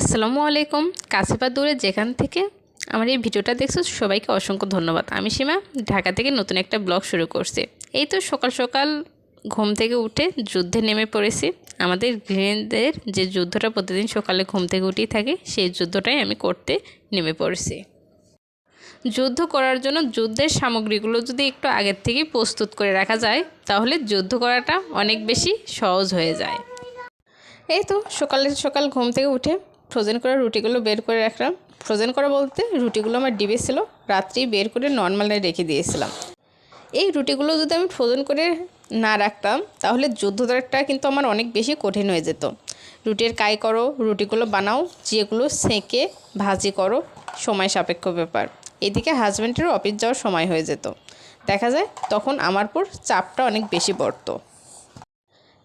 আসসালামু আলাইকুম, কাছে বা দূরে যেখান থেকে আমার এই ভিডিওটা দেখছ, সবাইকে অসংখ্য ধন্যবাদ। আমি সীমা, ঢাকা থেকে নতুন একটা ব্লগ শুরু করছি। এই তো সকাল সকাল ঘুম থেকে উঠে যুদ্ধে নেমে পড়েছি। আমাদের গৃহিণীদের যে যুদ্ধটা প্রতিদিন সকালে ঘুম থেকে উঠেই থাকে, সেই যুদ্ধটাই আমি করতে নেমে পড়েছি। যুদ্ধ করার জন্য যুদ্ধের সামগ্রীগুলো যদি একটু আগের থেকেই প্রস্তুত করে রাখা যায়, তাহলে যুদ্ধ করাটা অনেক বেশি সহজ হয়ে যায়। এই তো সকালে সকাল ঘুম থেকে উঠে ফ্রোজেন করা রুটিগুলো বের করে রাখলাম। ফ্রোজেন করা বলতে রুটিগুলো আমার ডিবে ছিল রাত্রি বের করে নর্মালে রেখে দিয়েছিলাম। এই রুটিগুলো যদি আমি ফ্রোজেন করে না রাখতাম, তাহলে যুদ্ধটা কিন্তু আমার অনেক বেশি কঠিন হয়ে যেত। রুটির কাই করো, রুটিগুলো বানাও, যেগুলো সেঁকে ভাজি করো, সময় সাপেক্ষ ব্যাপার। এদিকে হাজব্যান্ডেরও অফিস যাওয়ার সময় হয়ে যেত। দেখা যায় তখন আমার পর চাপটা অনেক বেশি পড়তো।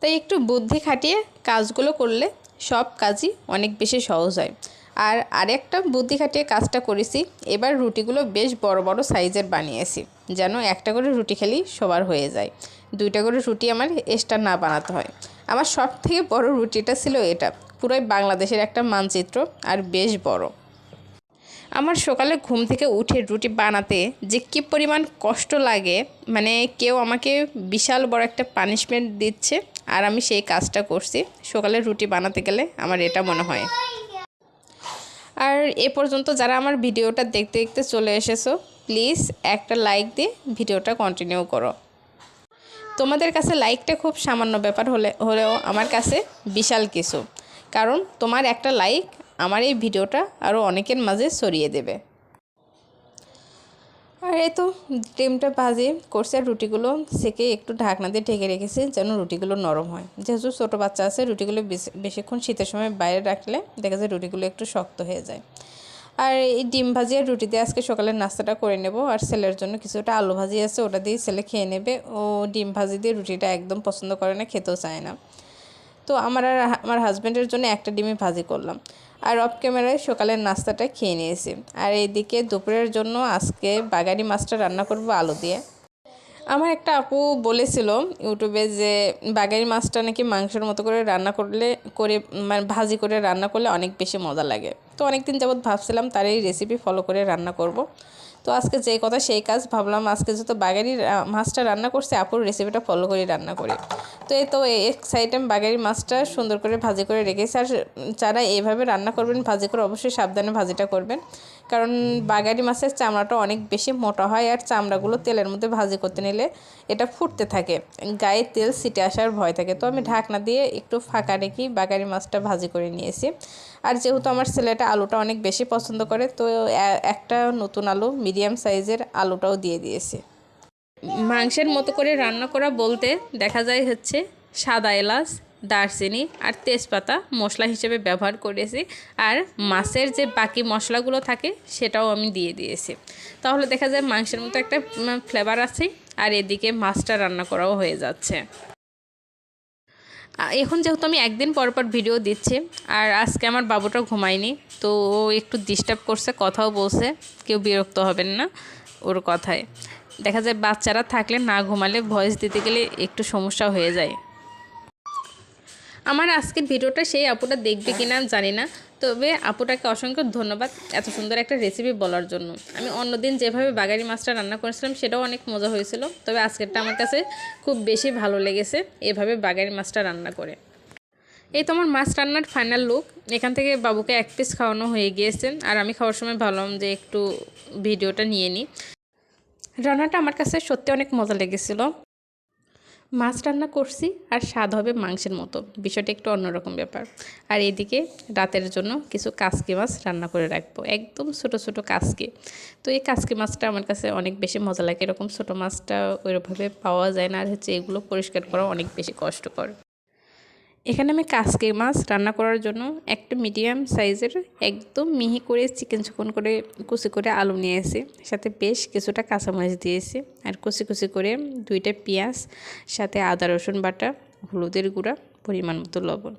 তাই একটু বুদ্ধি খাটিয়ে কাজগুলো করলে সব কাজই অনেক বেশি সহজ হয়। আর আরেকটা বুদ্ধি খাটিয়ে কাজটা করেছি, এবার রুটিগুলো বেশ বড় বড় সাইজের বানিয়েছি, যেন একটা করে রুটি খেলেই সবার হয়ে যায়। দুইটা করে রুটি আমার এক্সট্রা না বানাতে হয়। আমার সব থেকে বড় রুটিটা ছিল এটা, পুরোই বাংলাদেশের একটা মানচিত্র, আর বেশ বড়। আমার সকালে ঘুম থেকে উঠে রুটি বানাতে যে কী পরিমাণ কষ্ট লাগে মানে কেউ আমাকে বিশাল বড় একটা পানিশমেন্ট দিচ্ছে আর আমি সেই কাজটা করছি। সকালে রুটি বানাতে গেলে আমার এটা মনে হয়। আর এ পর্যন্ত যারা আমার ভিডিওটা দেখতে দেখতে চলে এসেছ প্লিজ একটা লাইক দিয়ে ভিডিওটা কন্টিনিউ করো। তোমাদের কাছে লাইকটা খুব সামান্য ব্যাপার হলে, হলেও আমার কাছে বিশাল কিছু। কারণ তোমার একটা লাইক আমার এই ভিডিওটা আরও অনেকের মাঝে ছড়িয়ে দেবে। আর এই তো ডিমটা ভাজি করছে, রুটিগুলো সেকে একটু ঢাকনা দিয়ে ঢেকে রেখেছি যেন রুটিগুলো নরম হয়। যেহেতু ছোটো বাচ্চা আছে, রুটিগুলো বেশিক্ষণ শীতের সময় বাইরে রাখলে দেখা যায় রুটিগুলো একটু শক্ত হয়ে যায়। আর এই ডিম ভাজি আর রুটি দিয়ে আজকে সকালের নাস্তাটা করে নেব আর ছেলের জন্য কিছুটা আলু ভাজি আছে, ওটা দিয়ে ছেলে খেয়ে নেবে। ও ডিম ভাজি দিয়ে রুটিটা একদম পছন্দ করে না, খেতেও চায় না। তো আমার আর আমার হাজব্যান্ডের জন্য একটা ডিমই ভাজি করলাম। আর অফ ক্যামেরায় সকালের নাস্তাটা খেয়ে নিয়েছি। আর এইদিকে দুপুরের জন্য আজকে বাগানি মাছটা রান্না করব আলু দিয়ে। আমার একটা আপু বলেছিল ইউটিউবে যে বাগানি মাছটা নাকি মাংসের মতো করে রান্না করলে, করে মানে ভাজি করে রান্না করলে অনেক বেশি মজা লাগে। তো অনেকদিন যাবৎ ভাবছিলাম তার এই রেসিপি ফলো করে রান্না করব। তো আজকে যে কথা সেই কাজ ভাবলাম, আজকে যেহেতু বাগারি মাছটা রান্না করছে, আপুর রেসিপিটা ফলো করে রান্না করি। তো এই তো এক সাইডে বাগারি মাছটা সুন্দর করে ভাজি করে রেখেছি, আর যারা এইভাবে রান্না করবেন, ভাজি করে অবশ্যই সাবধানে ভাজিটা করবেন। কারণ বাগারি মাছের চামড়াটা অনেক বেশি মোটা হয় আর চামড়াগুলো তেলের মধ্যে ভাজি করতে নিলে এটা ফুটতে থাকে। গায়ে তেল ছিটে আসার ভয় থাকে। তো আমি ঢাকনা দিয়ে একটু ফাঁকা রেখে বাগারি মাছটা ভাজি করে নিয়েছি। আর যেহেতু আমার ছেলেটা আলুটা অনেক বেশি পছন্দ করে, তো একটা নতুন আলু মিডিয়াম সাইজের আলুটাও দিয়ে দিয়েছি। মাংসের মতো করে রান্না করা বলতে দেখা যায় হচ্ছে সাদা এলাচ দারচিনি আর তেজপাতা মশলা হিসেবে ব্যবহার করেছি। আর মাছের যে বাকি মশলাগুলো থাকে, সেটাও আমি দিয়ে দিয়েছি। তাহলে দেখা যায় মাংসের মতো একটা ফ্লেভার আছে আর এদিকে মাছটা রান্না করাও হয়ে যাচ্ছে। এখন যেহেতু আমি একদিন পর পর ভিডিও দিচ্ছি, আর আজকে আমার বাবুটা ঘুমায়নি, তো ও একটু ডিস্টার্ব করছে, কথাও বলছে, কেউ বিরক্ত হবেন না ওর কথায়। দেখা যায় বাচ্চারা থাকলে না ঘুমালে ভয়েস দিতে গেলে একটু সমস্যা হয়ে যায়। আমার আজকের ভিডিওটা সেই আপুটা দেখবে কিনা জানি না। তবে আপুটাকে অসংখ্য ধন্যবাদ এত সুন্দর একটা রেসিপি বলার জন্য। আমি অন্যদিন যেভাবে বাগারি মাছটা রান্না করেছিলাম, সেটাও অনেক মজা হয়েছিল। তবে আজকেরটা আমার কাছে খুব বেশি ভালো লেগেছে এভাবে বাগারি মাছটা রান্না করে। এই তো আমার মাছ রান্নার ফাইনাল লুক এখান থেকে বাবুকে এক পিস খাওয়ানো হয়ে গিয়েছে আর আমি খাওয়ার সময় ভাবলাম যে একটু ভিডিওটা নিয়ে নিই। রান্নাটা আমার কাছে সত্যি অনেক মজা লেগেছিলো। মাছ রান্না করছি আর স্বাদ হবে মাংসের মতো। বিষয়টি একটু অন্যরকম ব্যাপার। আর এদিকে রাতের জন্য কিছু কাসকি মাছ রান্না করে রাখব। একদম ছোট ছোট কাসকি। তো এই কাসকি মাছটা আমার কাছে অনেক বেশি মজা লাগে। এরকম ছোটো মাছটা ওইভাবে পাওয়া যায় না। আর হচ্ছে এগুলো পরিষ্কার করা অনেক বেশি কষ্টকর। এখানে আমি কাসকে মাছ রান্না করার জন্য একটা মিডিয়াম সাইজের একদম মিহি করে চিকেন চিকন করে কুচি করে আলু নিয়ে এসে সাথে বেশ কিছুটা কাঁচামরিচ দিয়েছি আর কুচি কুচি করে দুইটা পেঁয়াজ, সাথে আদা, রসুন বাটা, হলুদের গুঁড়া, পরিমাণ মতো লবণ।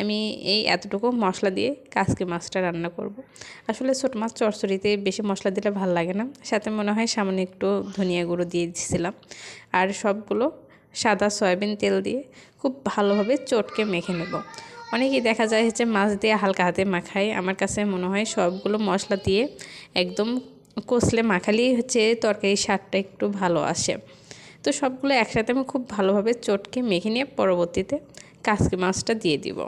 আমি এই এতটুকু মশলা দিয়ে কাসকে মাছটা রান্না করব। আসলে ছোট মাছ চরচড়িতে বেশি মশলা দিলে ভালো লাগে না। সাথে মনে হয় সামান্য একটু ধনিয়া গুঁড়ো দিয়ে দিয়েছিলাম আর সবগুলো সাদা সয়াবিন তেল দিয়ে খুব ভালোভাবে চটকে মেখে নেব। অনেকেই দেখা যায় হচ্ছে মাছ দিয়ে হালকা হাতে মাখায়। আমার কাছে মনে হয় সবগুলো মশলা দিয়ে একদম কষলে মাখালেই হচ্ছে তরকারির স্বাদটা একটু ভালো আসে। তো সবগুলো একসাথে আমি খুব ভালোভাবে চটকে মেখে নিয়ে পরবর্তীতে কাসকি মাছটা দিয়ে দিব।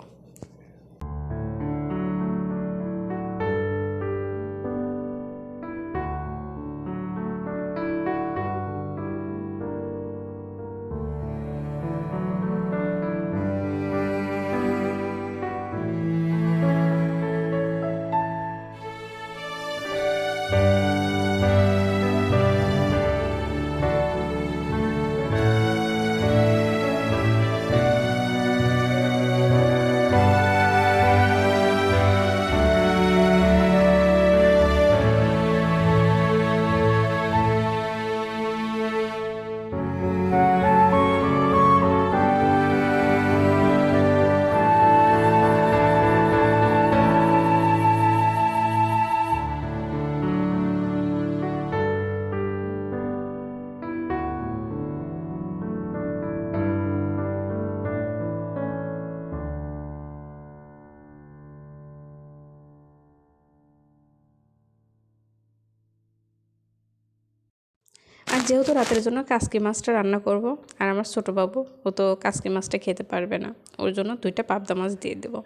যেহেতু রাতের জন্য কাসকি মাছটা রান্না করব, আর আমার ছোটো বাবু, ও তো কাসকি মাছটা খেতে পারবে না। ওর জন্য দুইটা পাবদা মাছ দিয়ে দেবো।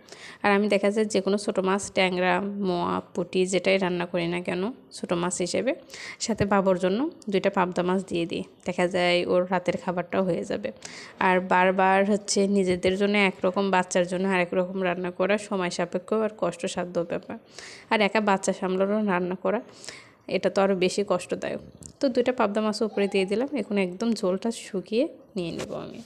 আর আমি দেখা যায় যে কোনো ছোটো মাছ, ট্যাংরা, মোয়া, পুটি যেটাই রান্না করি না কেন, ছোটো মাছ হিসেবে, সাথে বাবুর জন্য দুইটা পাবদা মাছ দিয়ে দিই। দেখা যায় ওর রাতের খাবারটাও হয়ে যাবে। আর বারবার হচ্ছে নিজেদের জন্য একরকম, বাচ্চার জন্য আরেক রকম রান্না করা সময় সাপেক্ষ আর কষ্টসাধ্য ব্যাপার। আর একা বাচ্চা সামলানো রান্না করা এটা তো আরও বেশি কষ্টদায়ক। তো দুইটা পাবদা মাছ উপরে দিয়ে দিলাম, এখন একদম ঝোলটা শুকিয়ে নিয়ে নেব আমি।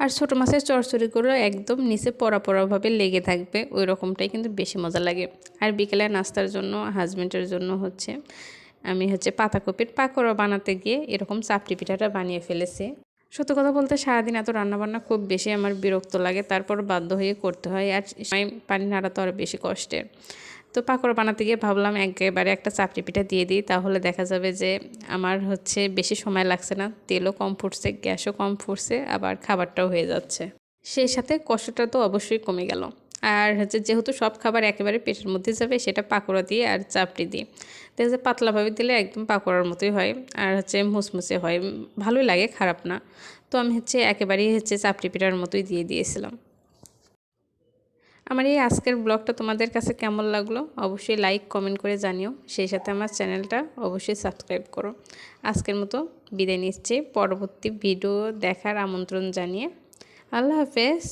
আর ছোটো মাছের চড়চড়িগুলো একদম নিচে পড়া পড়াভাবে লেগে থাকবে ওই রকমটাই কিন্তু বেশি মজা লাগে। আর বিকেলে নাস্তার জন্য হাজব্যান্ডের জন্য হচ্ছে আমি হচ্ছে পাতাকপির পাকোড়া বানাতে গিয়ে এরকম চাপটি পিঠাটা বানিয়ে ফেলেছি। সত্য কথা বলতে সারাদিন এত রান্নাবান্না খুব বেশি আমার বিরক্ত লাগে তারপর বাধ্য হয়ে করতে হয়, আর পানি নাড়া তো আরও বেশি কষ্টের। তো পাকোড়া বানাতে গিয়ে ভাবলাম একেবারে একটা চাপড়ি পিঠা দিয়ে দিই, তাহলে দেখা যাবে যে আমার হচ্ছে বেশি সময় লাগছে না, তেলও কম ফুটছে, গ্যাসও কম ফুটছে, আবার খাবারটাও হয়ে যাচ্ছে। সেই সাথে কষ্টটা তো অবশ্যই কমে গেল। আর হচ্ছে যেহেতু সব খাবার একেবারে পেটের মধ্যে যাবে, সেটা পাকোড়া দিয়ে আর চাপড়ি দিয়ে দেখা যায় পাতলাভাবে দিলে একদম পাকোড়ার মতোই হয়, আর হচ্ছে মুসমুসে হয়, ভালোই লাগে, খারাপ না। তো আমি হচ্ছে একেবারেই হচ্ছে চাপড়ি পিঠার মতোই দিয়ে দিয়েছিলাম। আমার এই আজকের ব্লগটা তোমাদের কাছে কেমন লাগল অবশ্যই লাইক কমেন্ট করে জানিও। সেই সাথে আমার চ্যানেলটা অবশ্যই সাবস্ক্রাইব করো। আজকের মতো বিদায় নিচ্ছি। পরবর্তী ভিডিও দেখার আমন্ত্রণ জানিয়ে। আল্লাহ হাফেজ।